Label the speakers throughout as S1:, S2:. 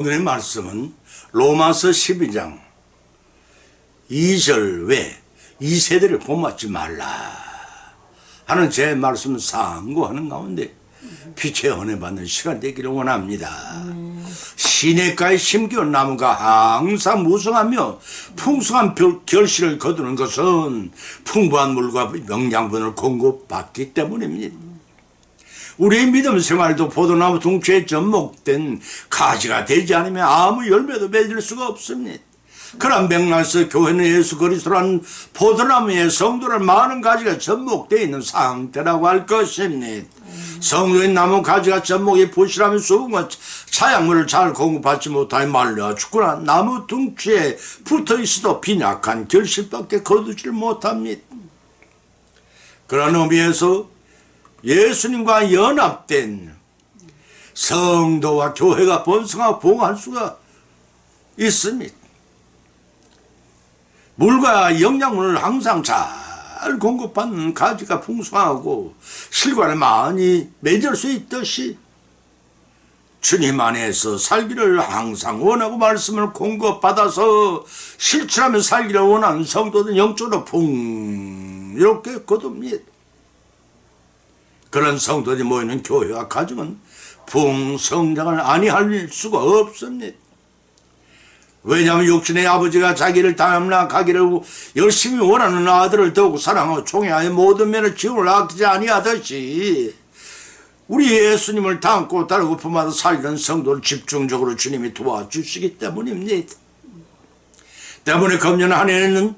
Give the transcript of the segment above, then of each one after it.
S1: 오늘의 말씀은 로마서 12장 2절 외 2세대를 본받지 말라 하는 제 말씀을 상고하는 가운데 빛의 은혜 받는 시간 되기를 원합니다. 시냇가에 심겨온 나무가 항상 무성하며 풍성한 별- 결실을 거두는 것은 풍부한 물과 영양분을 공급받기 때문입니다. 우리의 믿음 생활도 포도나무 둥치에 접목된 가지가 되지 않으면 아무 열매도 맺을 수가 없습니다. 그런 맥락에서 교회는 예수 그리스도란 포도나무에 성도를 많은 가지가 접목되어 있는 상태라고 할 것입니다. 성도의 나무 가지가 접목이 부실하면 수분과 차양물을 잘 공급받지 못하여 말라 죽거나 나무 둥치에 붙어 있어도 빈약한 결실밖에 거두지를 못합니다. 그런 의미에서 예수님과 연합된 성도와 교회가 번성하고 부흥할 수가 있습니다. 물과 영양분을 항상 잘 공급받는 가지가 풍성하고 실과를 많이 맺을 수 있듯이 주님 안에서 살기를 항상 원하고 말씀을 공급받아서 실천하며 살기를 원하는 성도들 영적으로 풍요롭게 거둡니다. 그런 성도들이 모이는 교회와 가정은 풍성장을 아니할 수가 없습니다. 왜냐하면 육신의 아버지가 자기를 담락하기를 열심히 원하는 아들을 더욱 사랑하고 총애하여 모든 면을 지원을 아끼지 아니하듯이 우리 예수님을 닮고 다르고 품하다 살리는 성도를 집중적으로 주님이 도와주시기 때문입니다. 때문에 금년 한 해는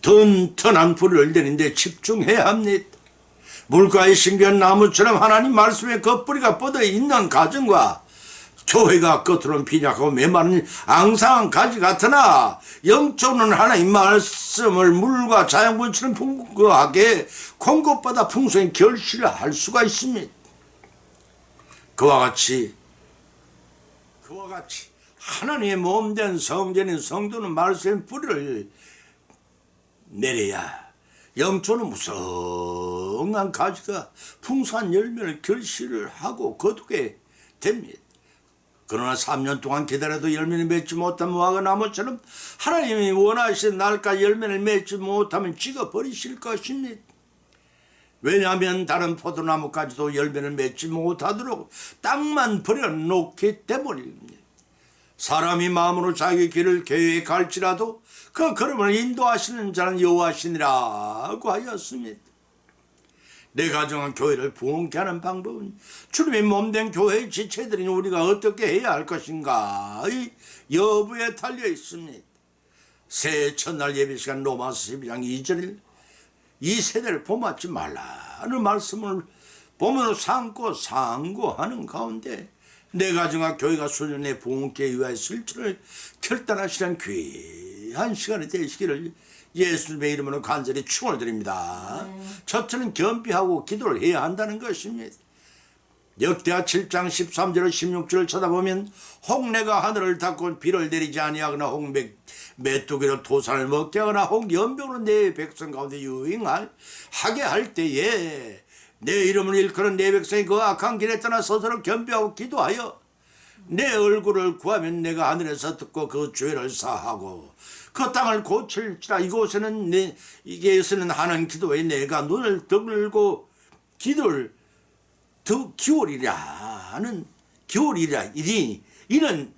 S1: 튼튼한 불을 내는데 집중해야 합니다. 물가에 심겨한 나무처럼 하나님 말씀에 그 뿌리가 뻗어 있는 가정과 교회가 겉으로는 빈약하고 메마른 앙상한 가지 같으나 영적으로는 하나님 말씀을 물과 자양분처럼 풍부하게 공급받아 풍성히 결실을 할 수가 있습니다. 그와 같이 그와 같이 하나님의 몸된 성전인 성도는 말씀의 뿌리를 내려야 영초는 무성한 가지가 풍성한 열매를 결실을 하고 거두게 됩니다. 그러나 3년 동안 기다려도 열매를 맺지 못한 무화과 나무처럼 하나님이 원하시는 날까지 열매를 맺지 못하면 찍어버리실 것입니다. 왜냐하면 다른 포도나무까지도 열매를 맺지 못하도록 땅만 버려놓기 때문입니다. 사람이 마음으로 자기 길을 계획할지라도 그 걸음을 인도하시는 자는 여호와시니라고 하였습니다. 내 가정은 교회를 부흥케 하는 방법은 주님의 몸된 교회의 지체들인 우리가 어떻게 해야 할 것인가 이 여부에 달려 있습니다. 새해 첫날 예배 시간 로마서 12장 2절 이 세대를 본받지 말라는 말씀을 보면서 삼고 상고하는 가운데 내 가정과 교회가 수련의 부흥께 위하여 실천을 결단하시는 귀 한 시간이 되시기를 예수님의 이름으로 간절히 축원을 드립니다. 첫째는 겸비하고 기도를 해야 한다는 것입니다. 역대하 7장 13절 16절을 쳐다보면 홍내가 하늘을 닫고 비를 내리지 아니하거나 홍백 메뚜기로 토산을 먹게 하거나 홍연병으로 내 백성 가운데 유행할 하게 할 때에 내 이름을 일컬은 내 백성이 그 악한 길에 떠나 스스로 겸비하고 기도하여 내 얼굴을 구하면 내가 하늘에서 듣고 그 죄를 사하고 그 땅을 고칠지라. 이곳에는 내 이게서는 하는 기도에 내가 눈을 들고 기도를 더 기울이라 하는 기울이라 이리. 이는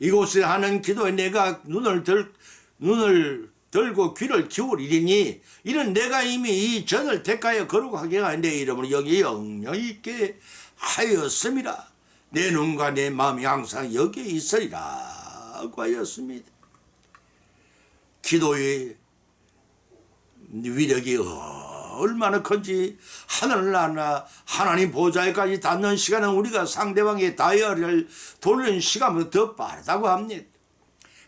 S1: 이곳에 하는 기도에 내가 눈을 들 눈을 들고 귀를 기울이리니 이는 내가 이미 이 전을 대가에 거룩하게 한내 이름을 여기 영영 있게 하였음이라. 내 눈과 내 마음이 항상 여기에 있으리라고 하였습니다. 기도의 위력이 얼마나 큰지 하늘을 나나 하나님 보좌에까지 닿는 시간은 우리가 상대방의 다이어리를 돌리는 시간보다 더 빠르다고 합니다.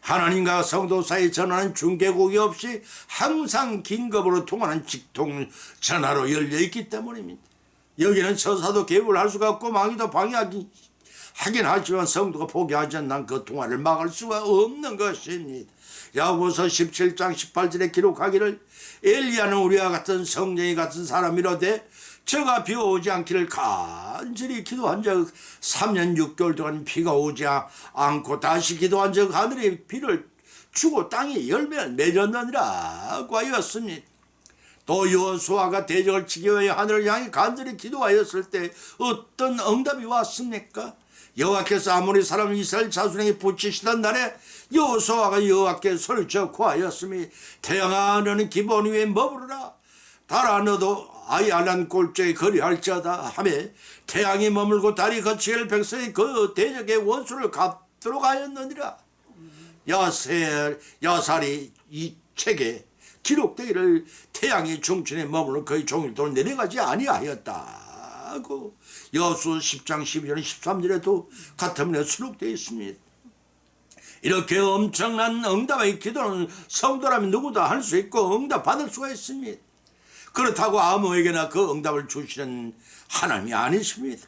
S1: 하나님과 성도 사이 전하는 중개국이 없이 항상 긴급으로 통하는 직통 전화로 열려 있기 때문입니다. 여기는 처사도 개입을 할 수가 없고 망이도 방해하기 하긴 하지만 성도가 포기하지 않는 그 통화를 막을 수가 없는 것입니다. 야고보서 17장 18절에 기록하기를 엘리야는 우리와 같은 성령이 같은 사람이로되 저가 비가 오지 않기를 간절히 기도한 적 3년 6개월 동안 비가 오지 않고 다시 기도한 적 하늘이 비를 주고 땅이 열매를 맺었느니라고 하였습니다. 또 여호수아가 대적을 치기 위해 하늘을 향해 간절히 기도하였을 때 어떤 응답이 왔습니까? 여호와께서 아무리 사람 이스라엘 자손에게 붙이시던 날에 여호수아가 여호와께 소리쳐 구하였으니 태양아 너는 기본 위에 머무르라. 달아 너도 아이알란 골짜기 거리할지어다 하며 태양이 머물고 달이 거치길 백성이 그 대적의 원수를 갚도록 하였느니라. 야세 야살이 이 책에 기록되기를 태양이 중천에 머물러 거의 종일 동안 내려가지 아니하였다고. 여수 10장 12절 13절에도 같은 면에 수록되어 있습니다. 이렇게 엄청난 응답의 기도는 성도라면 누구도 할수 있고 응답 받을 수가 있습니다. 그렇다고 아무에게나 그 응답을 주시는 하나님이 아니십니다.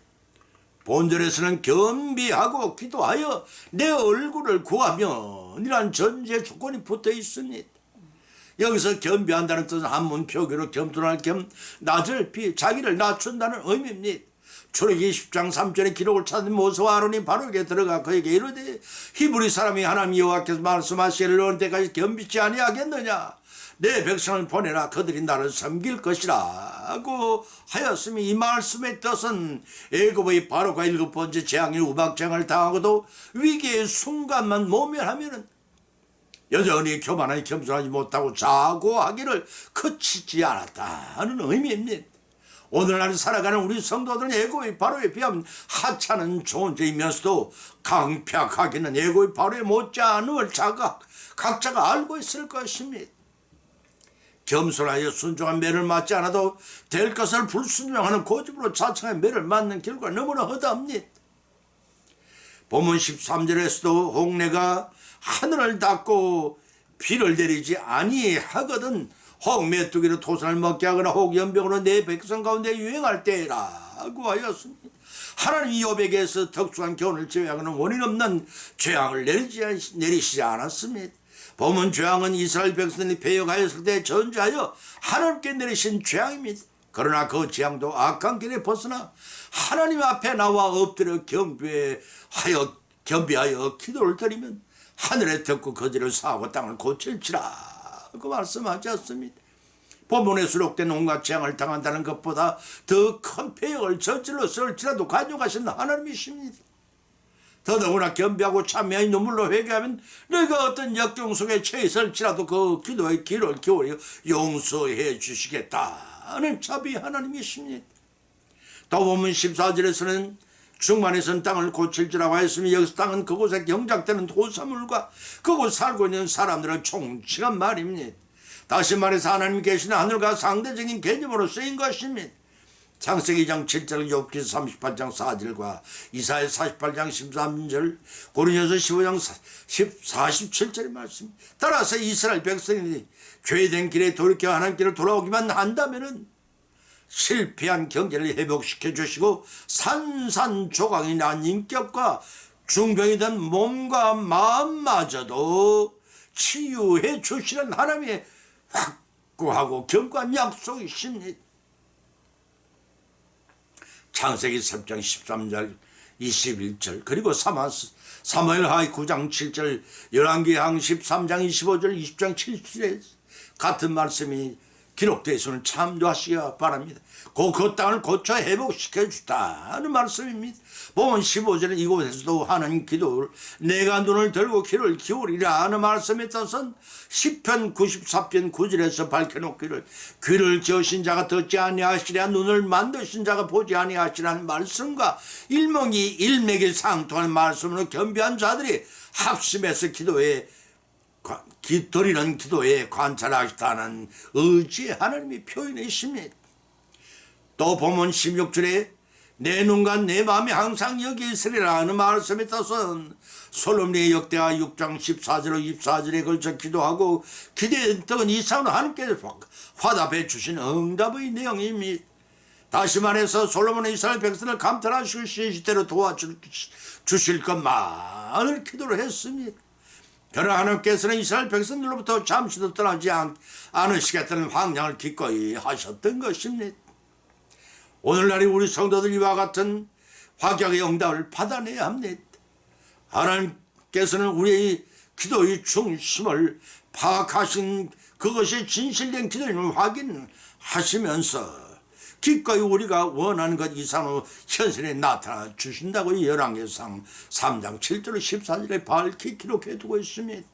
S1: 본절에서는 겸비하고 기도하여 내 얼굴을 구하면 이란 전제 조건이 붙어 있습니다. 여기서 겸비한다는 뜻은 한문 표기로 겸손할 겸 낮을 비 자기를 낮춘다는 의미입니다. 출애기 10장 3절의 기록을 찾은 모세와 아론이 바로에게 들어가 그에게 이르되 히브리 사람이 하나님 여호와께서 말씀하시기를 올 때까지 겸비치 아니하겠느냐 내 백성을 보내라 그들이 나를 섬길 것이라고 하였으니 이 말씀의 뜻은 애굽의 바로가 일곱 번째 재앙인 우박장을 당하고도 위기의 순간만 모면하면은 여전히 교만하게 겸손하지 못하고 자고하기를 그치지 않았다는 의미입니다. 오늘날 살아가는 우리 성도들은 애고의 바로에 비하면 하찮은 존재이면서도 강팍하기는 애고의 바로에 못지않음을 자각 각자가 알고 있을 것입니다. 겸손하여 순종한 매를 맞지 않아도 될 것을 불순종하는 고집으로 자청한 매를 맞는 결과 너무나 허다합니다. 본문 13절에서도 홍내가 하늘을 닫고 비를 내리지 아니하거든 혹 메뚜기로 토산을 먹게 하거나 혹 연병으로 내 백성 가운데 유행할 때라고 하였습니다. 하나님 이업에게서 특수한 교훈을 제외하고는 원인 없는 죄악을 내리시지 않았습니다. 범은 죄악은 이스라엘 백성이 배역하였을 때 전제하여 하나님께 내리신 죄악입니다. 그러나 그 재앙도 악한 길에 벗어나 하나님 앞에 나와 엎드려 경배하여 겸비하여 기도를 드리면 하늘에 듣고 거지를 사하고 땅을 고칠지라 고 말씀하지 않습니다. 본문에 수록된 온갖 재앙을 당한다는 것보다 더 큰 폐역을 저질러 쓸지라도 가져가신 하나님이십니다. 더더구나 겸비하고 참여의 눈물로 회개하면 너희가 어떤 역경 속에 처해 있을지라도 그 기도의 길을 기울여 용서해 주시겠다는 자비 하나님이십니다. 또 보면 14절에서는 중만에선 땅을 고칠지라고 하였으니 여기서 땅은 그곳에 경작되는 토사물과 그곳 살고 있는 사람들을 총칭한 말입니다. 다시 말해서 하나님 계시는 하늘과 상대적인 개념으로 쓰인 것입니다. 창세기 2장 7절, 욥기 38장 4절과 이사야 48장 13절, 고린도서 15장 10, 47절의 말씀. 따라서 이스라엘 백성이 죄된 길에 돌이켜 하나님께로 돌아오기만 한다면은 실패한 경제를 회복시켜 주시고 산산조각이 난 인격과 중병이 된 몸과 마음마저도 치유해 주시는 하나님의 확고하고 견고한 약속이십니다. 창세기 3장 13절 21절 그리고 사무엘 하이 9장 7절 열왕기상 13장 25절 20장 7절에 같은 말씀이 있으면 참조하시기 바랍니다. 그, 그 땅을 고쳐 회복시켜 주다는 말씀입니다. 보면 15절에 이곳에서도 하는 기도를 내가 눈을 들고 귀를 기울이라 하는 말씀에 따선 10편 94편 9절에서 밝혀놓기를 귀를 기우신 자가 듣지 아니하시랴 눈을 만드신 자가 보지 아니하시라는 말씀과 일명이 일맥이 상통하는 말씀으로 겸비한 자들이 합심해서 기도에 기, 드리는 기도에 관찰하시다는 의지 하나님의 표현이십니다. 또 보면 16절에 내 눈과 내 마음이 항상 여기 있으리라 하는 말씀에 따선 솔로몬의 역대하 6장 14절 24절에 걸쳐 기도하고 기대했던 이상은 하나님께서 화답해 주신 응답의 내용입니다. 다시 말해서 솔로몬의 이스라엘 백성을 감탄하시고 시시대로 도와주실 것만을 기도를 했습니다. 그러나 하나님께서는 이스라엘 백성들로부터 잠시도 떠나지 않, 않으시겠다는 황량을 기꺼이 하셨던 것입니다. 오늘날의 우리 성도들 이와 같은 화격의 응답을 받아내야 합니다. 하나님께서는 우리의 기도의 중심을 파악하신 그것이 진실된 기도임을 확인하시면서 기꺼이 우리가 원하는 것 이상으로 현실에 나타나 주신다고 열왕기상 3장 7절 14절에 밝히 기록해 두고 있습니다.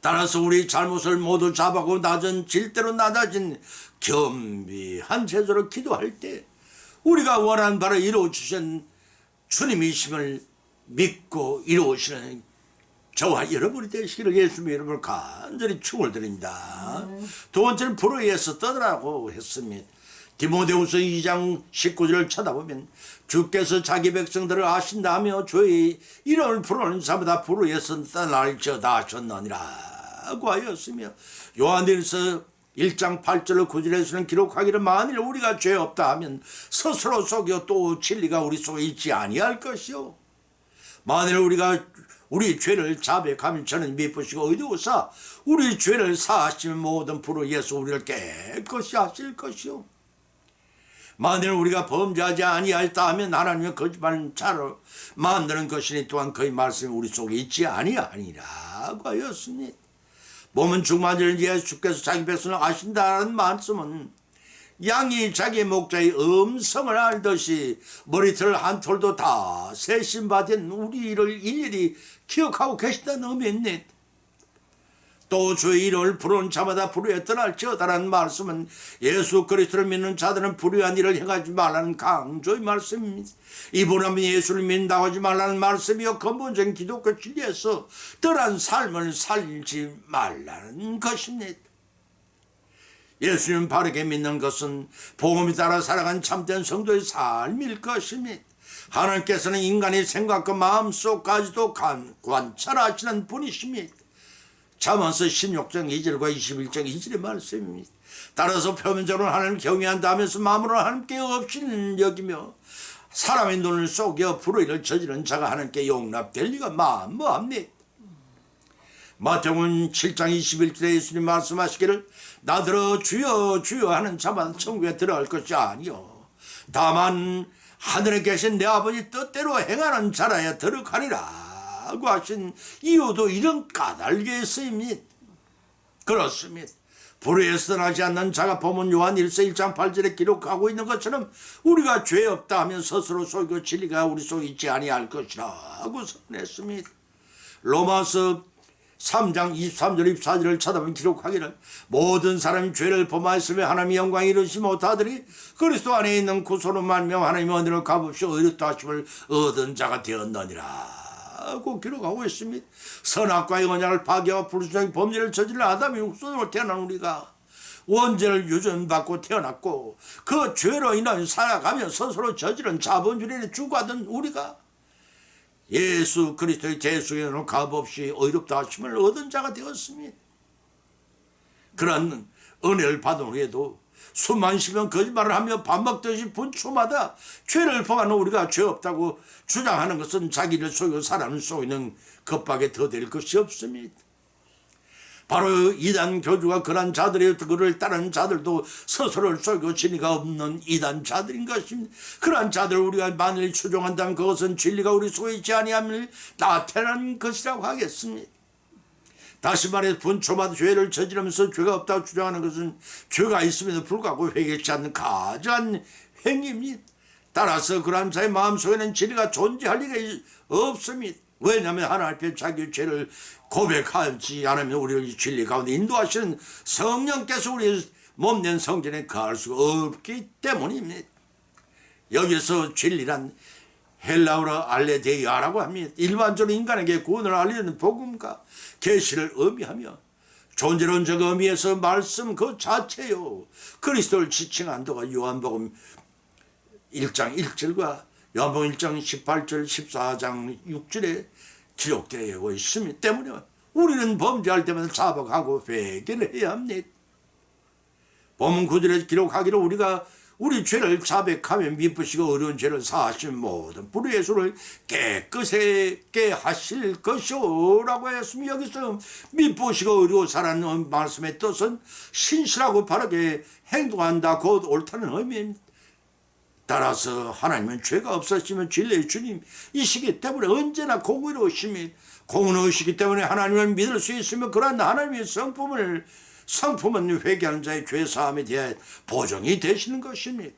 S1: 따라서 우리 잘못을 모두 잡아고 낮은 질대로 낮아진 겸비한 제도로 기도할 때 우리가 원하는 바를 이루어 주신 주님이심을 믿고 이루어시는 저와 여러분이 되시기를 예수님의 이름으로 간절히 축을 드립니다. 두 번째는 불의에서 떠나라고 했습니다. 디모데후서 2장 19절을 쳐다보면 주께서 자기 백성들을 아신다며 저희 이름을 부르는 자마다 불의에서 떠날지어다 하셨느니라고 하였으며 요한일서 1장 8절로 9절에서는 기록하기를 만일 우리가 죄 없다 하면 스스로 속여 또 진리가 우리 속에 있지 아니할 것이요. 만일 우리가 우리 죄를 자백하면 저는 미쁘시고 의도사 우리 죄를 사하시면 모든 불로 예수 우리를 깨끗이 하실 것이요 만일 우리가 범죄하지 아니하였다 하면 하나님의 거짓말 자로 만드는 것이니 또한 그의 말씀이 우리 속에 있지 아니하니라고 하였습니다. 몸은 중만절 예수께서 자기 백성을 아신다는 말씀은 양이 자기 목자의 음성을 알듯이 머리털 한 톨도 다 세심받은 우리를 일일이 기억하고 계신다는 의미입니다. 또 주의 이름을 부르는 자마다 불의에 떠날지어다라는 말씀은 예수 그리스도를 믿는 자들은 불의한 일을 행하지 말라는 강조의 말씀입니다. 이분하면 예수를 믿는다고 하지 말라는 말씀이요 근본적인 기독교 진리에서 떠난 삶을 살지 말라는 것입니다. 예수님 바르게 믿는 것은 복음에 따라 살아간 참된 성도의 삶일 것입니다. 하나님께서는 인간의 생각과 마음속까지도 관, 관찰하시는 분이십니다. 잠언서 16장 2절과 21장 2절의 말씀입니다. 따라서 표면적으로 하나님을 경외한다 하면서 마음으로 하나님께 없이는 여기며 사람의 눈을 속여 불의를 저지른 자가 하나님께 용납될 리가 만무합니다. 마태복음 7장 21절에 예수님 말씀하시기를 나더러 주여 주여 하는 자만 천국에 들어갈 것이 아니요 다만 하늘에 계신 내 아버지 뜻대로 행하는 자라야 들어가리라 하고 하신 이유도 이런 까닭에 쓰입니다. 그렇습니다. 불의에서 떠나지 않는 자가 범은 요한 1서 1장 8절에 기록하고 있는 것처럼 우리가 죄 없다 하면 스스로 속이고 진리가 우리 속에 있지 아니할 것이라 하고 선했습니다. 로마서 3장 23절 24절을 쳐다보면 기록하기를 모든 사람이 죄를 범하였으며 하나님의 영광 이루시 못하더니 그리스도 안에 있는 구소로 말며 하나님의 은혜를 값없이 의롭다 하심을 얻은 자가 되었느니라 하고 기록하고 있습니다. 선악과의 언약을 파괴하고 불순종의 범죄를 저지른 아담의 육손으로 태어난 우리가 원죄를 유전받고 태어났고 그 죄로 인하여 살아가며 스스로 저지른 자본주의에 주고하던 우리가 예수 그리스도의 재수에는 값없이 의롭다 하심을 얻은 자가 되었습니다. 그런 은혜를 받은 후에도 수만 시면 거짓말을 하며 밥 먹듯이 분초마다 죄를 범하는 우리가 죄 없다고 주장하는 것은 자기를 속이고 사람을 속이는 것밖에 더 될 것이 없습니다. 바로 이단 교주가 그런 자들의 그를 따르는 자들도 스스로를 속이고 진리가 없는 이단 자들인 것입니다. 그러한 자들 우리가 만일 추종한다면 그것은 진리가 우리 속에 있지 아니함을 나타내는 것이라고 하겠습니다. 다시 말해 분초마다 죄를 저지르면서 죄가 없다고 주장하는 것은 죄가 있음에도 불구하고 회개치 않는 가증한 행위입니다. 따라서 그러한 자의 마음속에는 진리가 존재할 리가 없습니다. 왜냐하면 하나님 앞에 자기 죄를 고백하지 않으면 우리를 진리 가운데 인도하시는 성령께서 우리 몸낸 성전에 가할 수가 없기 때문입니다. 여기서 진리란 헬라어로 알레데이아라고 합니다. 일반적으로 인간에게 구원을 알리는 복음과 계시를 의미하며 존재론적 의미에서 말씀 그 자체요. 그리스도를 지칭 한 도가 요한복음 1장 1절과 요한복음 1장 18절 14장 6절에 기록되어 있습니다. 때문에 우리는 범죄할 때마다 자복하고 회개를 해야 합니다. 본문 9절에 기록하기를 우리가 우리 죄를 자백하며 미쁘시고 어려운 죄를 사하신 모든 불의의 수를 깨끗하게 하실 것이오라고 했으면 여기서 미쁘시고 어려워사라는 말씀의 뜻은 신실하고 바르게 행동한다 곧 옳다는 의미입니다. 따라서 하나님은 죄가 없으시면 진리의 주님이시기 때문에 언제나 공의로우심이 공의로우시기 때문에 하나님을 믿을 수 있으며 그러한 하나님의 성품을 성품은 회개하는 자의 죄 사함에 대해 보정이 되시는 것입니다.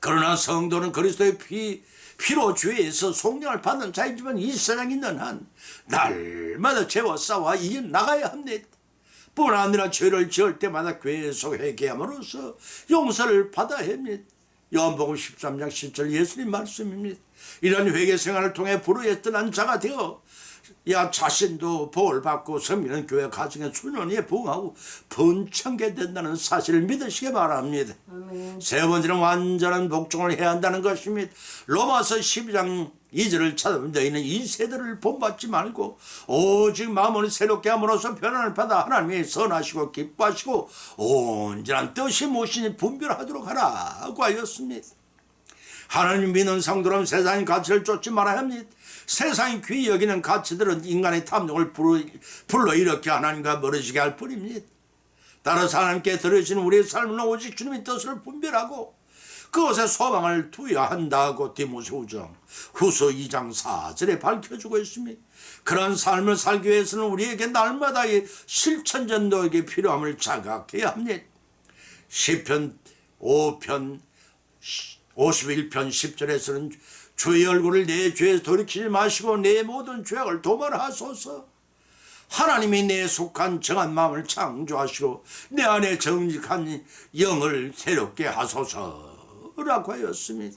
S1: 그러나 성도는 그리스도의 피, 피로 죄에서 속량을 받는 자이지만 이 세상에 있는 한 날마다 죄와 싸워 이겨 나가야 합니다. 뿐 아니라 죄를 지을 때마다 계속 회개함으로써 용서를 받아야 합니다. 요한복음 13장 10절 예수님 말씀입니다. 이런 회개 생활을 통해 불의에 떠난 자가 되어 야 자신도 복을 받고 섬기는 교회 가정의 수련에 부응하고 번창게 된다는 사실을 믿으시기 바랍니다. 세 번째는 완전한 복종을 해야 한다는 것입니다. 로마서 12장 2절을 찾아보면 너희는 이 세대를 본받지 말고 오직 마음을 새롭게 함으로써 변화를 받아 하나님의 선하시고 기뻐하시고 온전한 뜻이 무엇이니 분별하도록 하라고 하였습니다. 하나님 믿는 성도는 세상의 가치를 쫓지 말아야 합니다. 세상이 귀히 여기는 가치들은 인간의 탐욕을 불러, 불러일으켜 하나님과 멀어지게 할 뿐입니다. 따라서 하나님께 들으시는 우리의 삶은 오직 주님의 뜻을 분별하고 그것에 소망을 두어야 한다고 디모세후정 후서 2장 4절에 밝혀주고 있습니다. 그런 삶을 살기 위해서는 우리에게 날마다의 실천전도에게 필요함을 자각해야 합니다. 시편 5편 51편 10절에서는 주의 얼굴을 내 죄에 돌이키지 마시고 내 모든 죄악을 도말하소서. 하나님이 내 속한 정한 마음을 창조하시고 내 안에 정직한 영을 새롭게 하소서라고 하였습니다.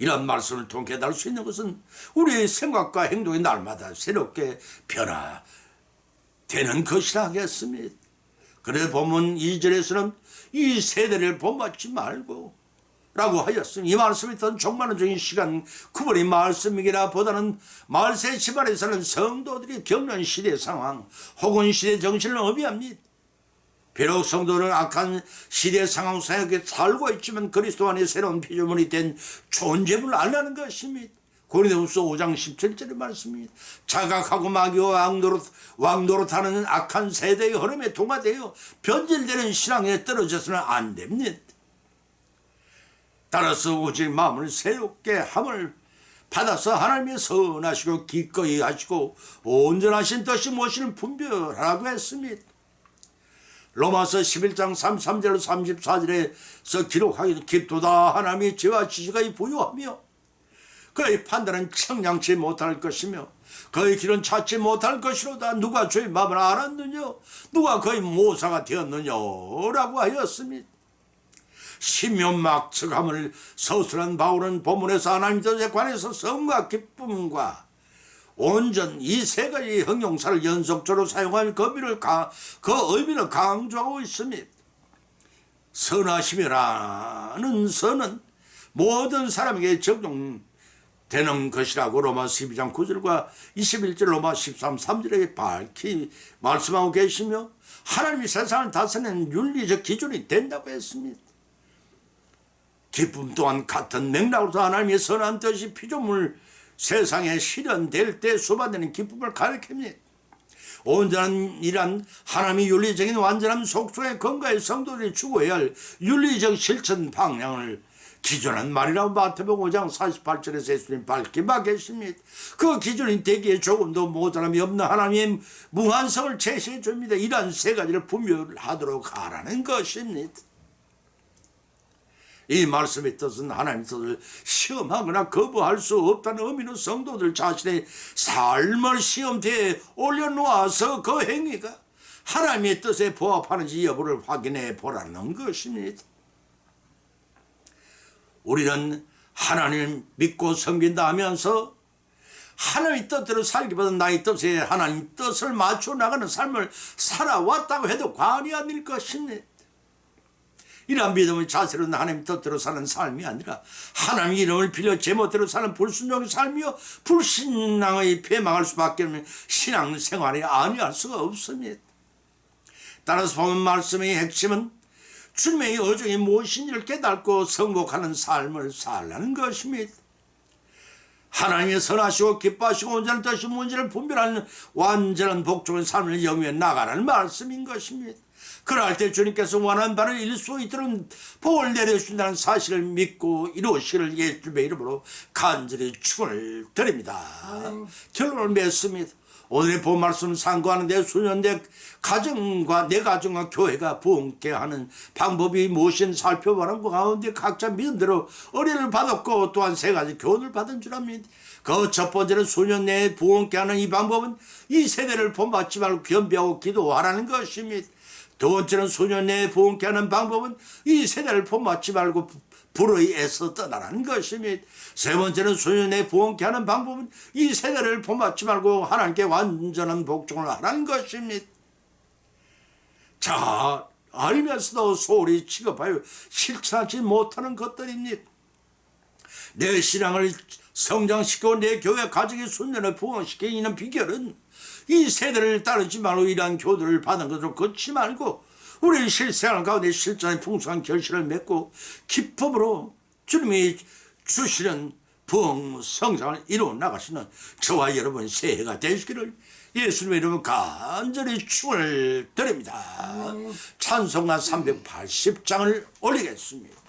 S1: 이런 말씀을 통해 깨달을 수 있는 것은 우리의 생각과 행동이 날마다 새롭게 변화되는 것이라 하겠습니다. 그래 보면 2절에서는 이 세대를 본받지 말고 라고 하였으니 이 말씀이 던 종말은 중인 시간 구분의 말씀이기라 보다는 말세 집안에서는 성도들이 겪는 시대 상황 혹은 시대 정신을 의미합니다. 비록 성도는 악한 시대 상황 속에 살고 있지만 그리스도 안에 새로운 피조물이 된 존재를 알라는 것입니다. 고린도후서 5장 17절의 말씀입니다. 자각하고 마귀와 왕노릇, 왕노릇 하는 악한 세대의 흐름에 동화되어 변질되는 신앙에 떨어져서는 안 됩니다. 따라서 오직 마음을 새롭게 함을 받아서 하나님의 선하시고 기꺼이 하시고 온전하신 뜻이 무엇인을 분별하라고 했습니다. 로마서 11장 33절 34절에서 기록하기도 깊도다 하나님의 죄와 지시가 부유하며 그의 판단은 청량치 못할 것이며 그의 길은 찾지 못할 것이로다 누가 주의 마음을 알았느냐 누가 그의 모사가 되었느냐라고 하였습니다. 신묘막측함을 서술한 바울은 본문에서 하나님 뜻에 관해서 성과 기쁨과 온전 이 세 가지 형용사를 연속적으로 사용하며 그 의미를, 가, 그 의미를 강조하고 있습니다. 선하심이라는 선은 모든 사람에게 적용되는 것이라고 로마 12장 9절과 21절 로마 13, 3절에 밝히 말씀하고 계시며 하나님이 세상을 다스리는 윤리적 기준이 된다고 했습니다. 기쁨 또한 같은 맥락으로서 하나님의 선한 뜻이 피조물 세상에 실현될 때 수반되는 기쁨을 가리킵니다. 온전한 이란 하나님이 윤리적인 완전한 속성의 건강의 성도들이 추구해야 할 윤리적 실천 방향을 기준한 말이라고 마태복음 5장 48절에서 예수님 밝히마 계십니다. 그 기준이 되기에 조금도 모자람이 없는 하나님의 무한성을 제시해 줍니다. 이러한 세 가지를 분별하도록 하라는 것입니다. 이 말씀의 뜻은 하나님 뜻을 시험하거나 거부할 수 없다는 의미는 성도들 자신의 삶을 시험대에 올려놓아서 그 행위가 하나님의 뜻에 부합하는지 여부를 확인해 보라는 것입니다. 우리는 하나님을 믿고 섬긴다 하면서 하나님의 뜻대로 살기보다 나의 뜻에 하나님 뜻을 맞춰 나가는 삶을 살아왔다고 해도 과언이 아닐 것입니다. 이러한 믿음의 자세로 하나님 뜻대로 사는 삶이 아니라 하나님 이름을 빌려 제멋대로 사는 불순종의 삶이요 불신앙의 폐망할 수밖에 없는 신앙생활이 아니할 수가 없습니다. 따라서 보면 말씀의 핵심은 주님의 어종이 무엇인지를 깨닫고 성공하는 삶을 살라는 것입니다. 하나님의 선하시고 기뻐하시고 온전한 뜻이 문제를 분별하는 완전한 복종의 삶을 영위해 나가라는 말씀인 것입니다. 그럴 때 주님께서 원하는 바를 이룰 수 있도록 복을 내려주신다는 사실을 믿고 이루시기를 예수님의 이름으로 간절히 축원을 드립니다. 결론을 맺습니다. 오늘의 본 말씀 상고하는 내 수년 내 가정과 내 가정과 교회가 부흥케 하는 방법이 무엇인 살펴보는 그 가운데 각자 믿음대로 어린을 받았고 또한 세 가지 교훈을 받은 줄 압니다. 그 첫 번째는 수년 내에 부흥케 하는 이 방법은 이 세대를 본받지 말고 겸비하고 기도하라는 것입니다. 두 번째는 내에 부흥케 하는 방법은 이 세대를 본받지 말고 불의 애써 떠나라는 것입니다. 세 번째는 수년에 부흥케 하는 방법은 이 세대를 본받지 말고 하나님께 완전한 복종을 하라는 것입니다. 자, 알면서도 소홀히 취급하여 실천하지 못하는 것들입니다. 내 신앙을 성장시키고 내 교회 가정의 순년을 부흥시키는 비결은 이 세대를 따르지 말고 이러한 교도를 받은 것으로 걷지 말고 우리 실생활 가운데 실전의 풍성한 결실을 맺고 기쁨으로 주님이 주시는 부흥 성장을 이루어 나가시는 저와 여러분 새해가 되시기를 예수님의 이름으로 간절히 축을 드립니다. 찬송가 380장을 올리겠습니다.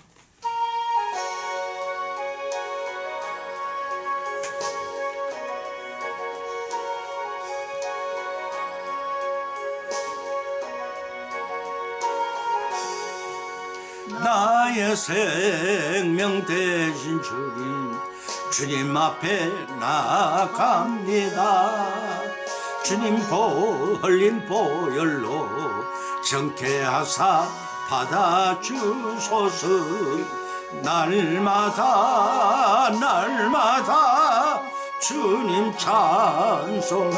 S1: 나의 생명 대신 주님 주님 앞에 나갑니다. 주님 벌린 보혈로 정케하사 받아주소서. 날마다 날마다 주님 찬송하겠네.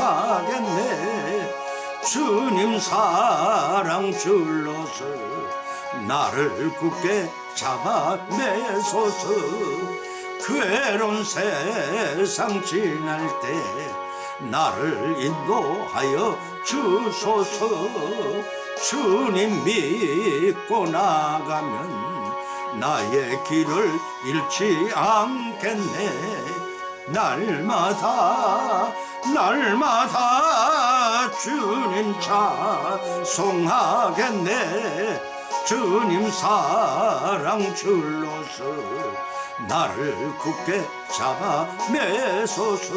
S1: 주님 사랑 줄로서 나를 굳게 잡아 내소서. 그 외로운 세상 지날 때 나를 인도하여 주소서. 주님 믿고 나가면 나의 길을 잃지 않겠네. 날마다 날마다 주님 찬송하겠네 주님 사랑 줄로서 나를 굳게 잡아 내소서